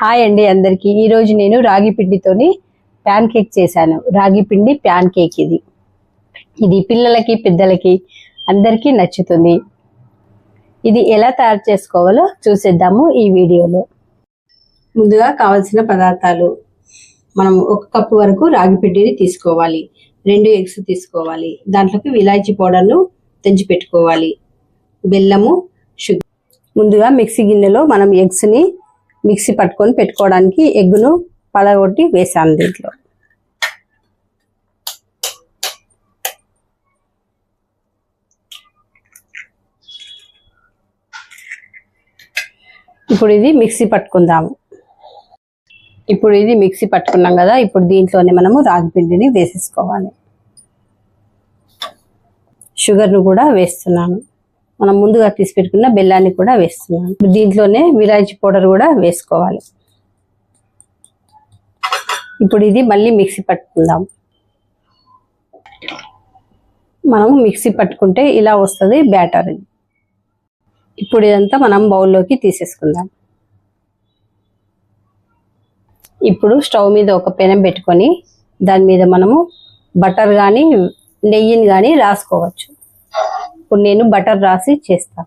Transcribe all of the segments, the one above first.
Hi అండి అందరికీ. ఈరోజు నేను రాగి పిండితోని ప్యాన్ కేక్ చేశాను. రాగి పిండి ప్యాన్ కేక్ ఇది. ఇది పిల్లలకి పెద్దలకి అందరికీ నచ్చుతుంది. ఇది ఎలా తయారు చేసుకోవాలో చూసేద్దాము ఈ వీడియోలో. ముందుగా కావాల్సిన పదార్థాలు. మనం ఒక కప్పు వరకు రాగి పిండిని తీసుకోవాలి. రెండు ఎగ్స్ తీసుకోవాలి. దాంట్లోకి విలాయచీ పౌడర్ను తెంచి పెట్టుకోవాలి. బెల్లము షుగర్. ముందుగా మిక్సీ గిన్నెలో మనం ఎగ్స్ని మిక్సీ పట్టుకొని పెట్టుకోవడానికి ఎగ్గును పడగొట్టి వేసాను దీంట్లో. ఇప్పుడు ఇది మిక్సీ పట్టుకుందాము ఇప్పుడు ఇది మిక్సీ పట్టుకున్నాం కదా ఇప్పుడు దీంట్లోనే మనము రాగి పిండిని వేసేసుకోవాలి. షుగర్ను కూడా వేస్తున్నాను. మనం ముందుగా తీసి పెట్టుకున్న బెల్లాన్ని కూడా వేస్తున్నాను. దీంట్లోనే విలాయచీ పౌడర్ కూడా వేసుకోవాలి. ఇప్పుడు ఇది మళ్ళీ మిక్సీ పట్టుకుందాం. మనం మిక్సీ పట్టుకుంటే ఇలా వస్తుంది బ్యాటర్ ఇది. ఇప్పుడు ఇదంతా మనం బౌల్లోకి తీసేసుకుందాం. ఇప్పుడు స్టవ్ మీద ఒక పెనం పెట్టుకొని దాని మీద మనము బటర్ కానీ నెయ్యిని కానీ రాసుకోవచ్చు. ఇప్పుడు నేను బటర్ రాసి చేస్తా.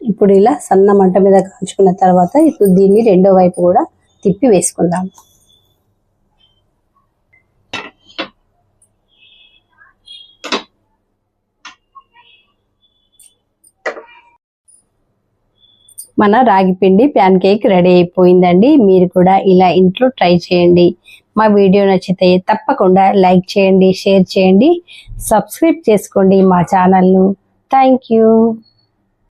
ఇప్పుడు ఇలా సన్న మంట మీద కాల్చుకున్న తర్వాత ఇప్పుడు దీన్ని రెండో వైపు కూడా తిప్పి వేసుకుందాం. మన రాగి పిండి ప్యాన్ కేక్ రెడీ అయిపోయిందండి. మీరు కూడా ఇలా ఇంట్లో ట్రై చేయండి. మా వీడియో నచ్చితే తప్పకుండా లైక్ చేయండి షేర్ చేయండి సబ్స్క్రైబ్ చేసుకోండి మా ఛానల్ను. Thank you.